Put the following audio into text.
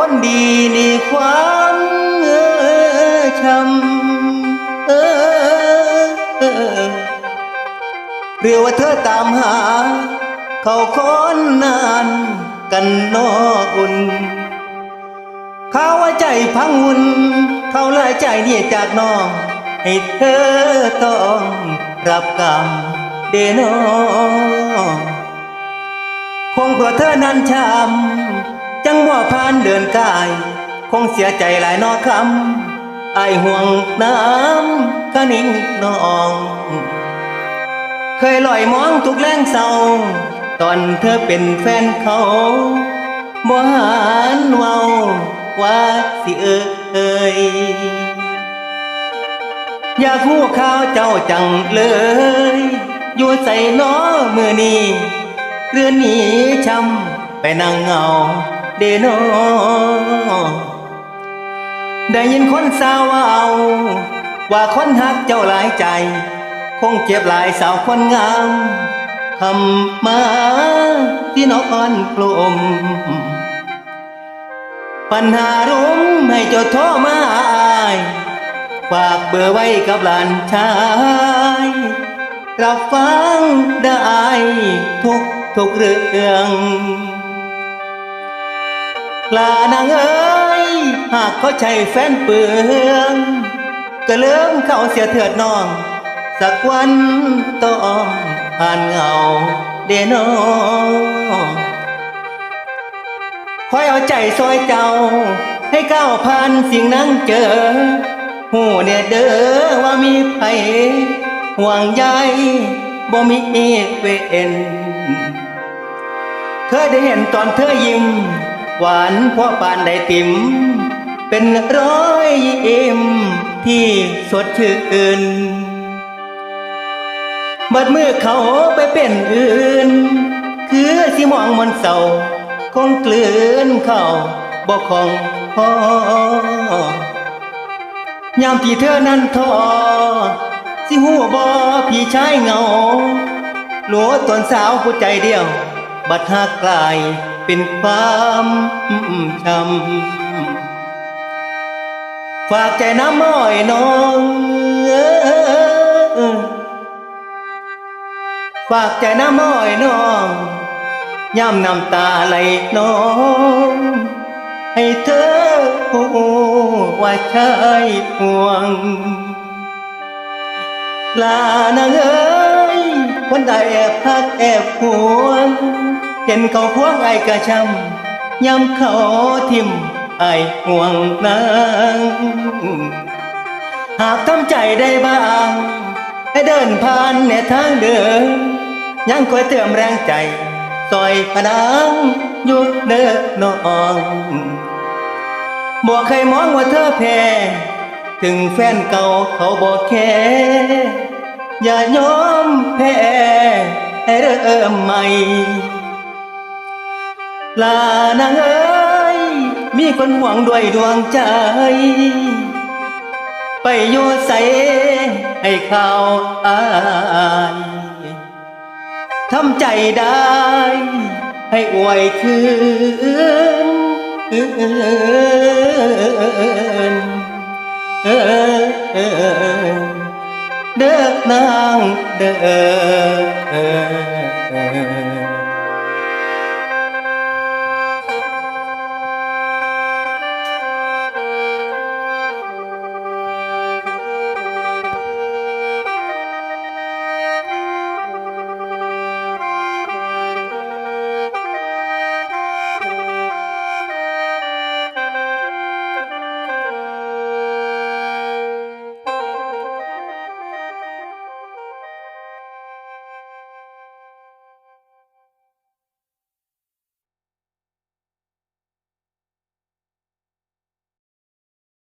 คนดีนี่ความเออช้ำเออเออหรือว่าเธอตามหา เขาคนนานกันนออุ่นเขาว่าใจพังหุ่นเขาเลยใจเนี่ยจากน้องให้เธอต้องรับกรรมเดโนคงเพราะเธอนั้นช้ำ จังบ่ผ่านเดินกาย คงเสียใจหลายนอคำไอห่วงน้ำก็นิ่งนอง เคยลอยมองทุกแรงเศร้า ตอนเธอเป็นแฟนเขาบ่หานเว้าว่าสิเอ่ยอยากหูข่าวเจ้าจังเลย อยู่ใส่น้อมือนี้เรือนหนีช้ำไปนั่งเงา เดโนได้ยินคนสาวเว้าว่าคนหักเจ้าหลายใจ คงเจ็บหลายสาวคนงามคำมาที่นอนกลมปัญหารุมให้จ้าโทรมาอายฝากเบอร์ไว้กับหลานชายรับฟังได้ทุกทุกเรื่อง ลานางเอ้ย หากเขาใช่แฟนเปลืองก็เริ่มเข้าเสียเถิดน้อง สักวันต้องผ่านเงาเดโนคอยเอาใจซอยเจ้า ให้ก้าวผ่านสิ่งนั้นเจอหูเนี่ยเด้อว่ามีไผห่วงใยบ่มีเวนเคยได้เห็นตอนเธอยิ้ม หวานเพราะปานได้ติมเป็นร้อยยิ้มที่สดชื่นบัดมือเขาไปเป็นอื่น คือสิมองมันเศร้าคงกลืนเข้าบ่ของพอยามที่เธอนั้นท้อสิหัวบ่พี่ชายเงาหลัวตนสาวผู้ใจเดียว บัดหักกลาย เป็นความช้ำฝากใจน้ำม้อยน้องเอ้อฝากใจน้ำม้อยน้องย่ำน้ำตาไหลน้องให้เธอผู้ว่าชายห่วงลานางเอ้ยคนใดแอบพักแอบห่วง เห็นเขาพวงไอ้กระช้ำย้ำเขาทิมไอ้ห่วงนางหากทำใจได้บ้างให้เดินผ่านในทางเดินยังคอยเติมแรงใจซอยพนังยู่เด้อน้องบอกเคยมองว่าเธอแพ้ถึงแฟนเก่าเขาบอกแค่อย่ายอมแพ้ให้เริ่มใหม่ ลานางเอ้ยมีคนห่วงด้วยดวงใจ ไปอยู่ใสให้เขาอายทำใจได้ ให้อวยคืนเด้อนางเด้อ